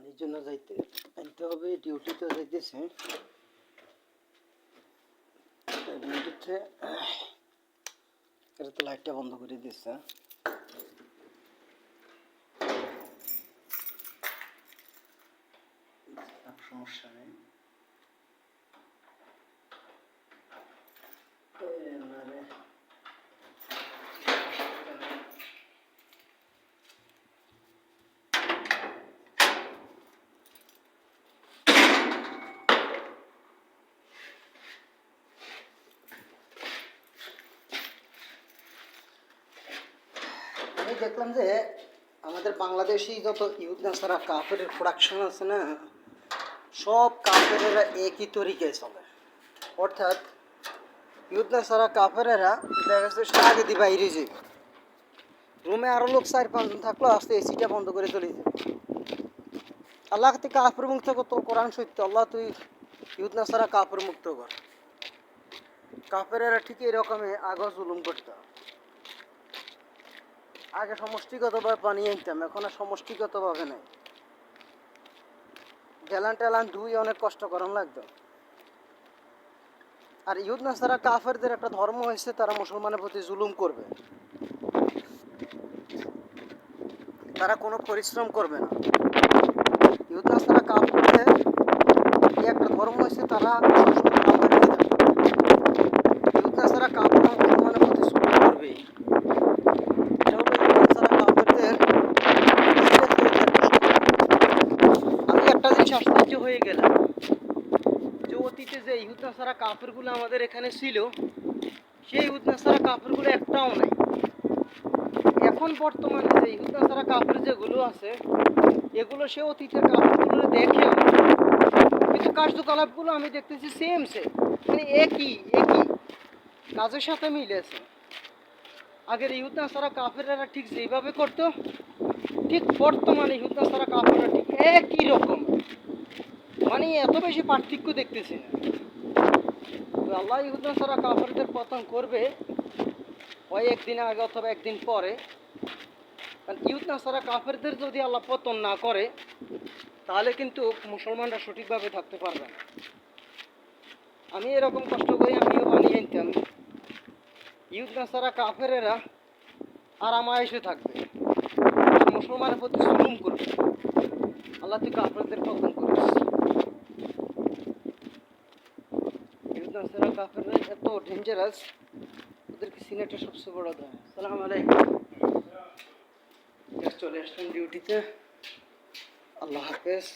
পানির জন্য যাইতে আনতে হবে ডিউটিতে যাইতেছে। লাইটটা বন্ধ করে দিচ্ছে সমস্যা নেই। আমি দেখলাম যে আমাদের বাংলাদেশি যত ইউথ নাসারা কাপড়ের প্রোডাকশন আছে না, সব কাপড়েরা একই তরিকায় চলে। অর্থাৎ ইউথ নাসারা কাপড়েরা দেখা যাচ্ছে আগে দিয়ে বাইরে যে রুমে আরও লোক চার পাঁচজন থাকল, আস্তে এসিটা বন্ধ করে চলে যায় আল্লাহ থেকে কাপড় মুক্ত কর করতো কোরআন সত্য, আল্লাহ তুই ইউথ নাসারা কাপড় মুক্ত কর। কাপড়েরা ঠিক এরকমই আগজ জুলুম করতো আগে সমষ্টিগতভাবে পানি আনতাম, এখন আর সমষ্টিগতভাবে নাই। গ্যালান ট্যালান ধুই অনেক কষ্ট করাম লাগতো। আর ইহুদ নাসারা কাফেরদের একটা ধর্ম হয়েছে, তারা মুসলমানের প্রতি জুলুম করবে। তারা কোনো পরিশ্রম করবে না। ইহুদ নাসারা কাফেরদের একটা ধর্ম হয়েছে, তারা সবসময় আল্লাহকে ডাকবে। ইহুদ নাসারা কাফের মুসলমানের প্রতি জুলুম করবে এটা হলো ইহুদ নাসারা কাফেরদের আমি একটা আশ্চর্য হয়ে গেলাম যে অতীতে যে ইহুদ নাসারা কাপড়গুলো আমাদের এখানে ছিল সেই ইহুদ নাসারা কাপড়গুলো একটাও নাই। এখন বর্তমানে যে ইহুদ নাসারা কাপড় যেগুলো আছে এগুলো সে অতীতের কাপড়গুলো দেখে কিন্তু কার্যকলাপগুলো আমি দেখতেছি সেম সে মানে একই একই। কাজের সাথে মিলেছে। আগের ইহুদ নাসারা কাফেরেরা ঠিক যেভাবে করতো, ঠিক বর্তমানে ইহুদ নাসারা কাফেররা ঠিক একই রকম। মানে এত বেশি পার্থক্য দেখতেছি। না আল্লাহ ইহুদ নাসারা কাফেরদের পতন করবে ওই একদিন আগে অথবা একদিন পরে। কারণ ইহুদ নাসারা কাফেরদের যদি আল্লাহ পতন না করে, তাহলে কিন্তু মুসলমানরা সঠিকভাবে থাকতে পারবে না। আমি এরকম কষ্ট করে আমিও বানিয়ে আনতাম ইহুদ নাসারা কাফেরেরা আরামায়েশে থাকবে। মুসলমানের প্রতি জুলুম করবে। আল্লাহ তুই কাফেরদের পতন করিস। ইহুদ নাসারা কাফেররা এত ডেঞ্জারাস ওদেরকে সিনেটে সবচেয়ে বড় দেয় সালাম আলাইকুম। চলে আসলাম ডিউটিতে আল্লাহ হাফেজ।